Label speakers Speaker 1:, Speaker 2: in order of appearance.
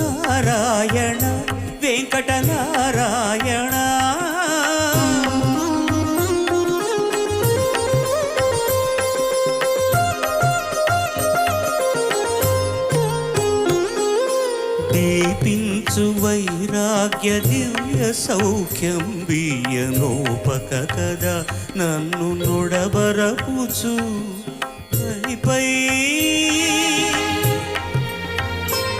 Speaker 1: నారాయణ వెంకట నారాయణ దీపించు వైరాగ్య దివ్య సౌఖ్యం బియ్యనోపక కదా నన్ను నుడబరపుచు. పై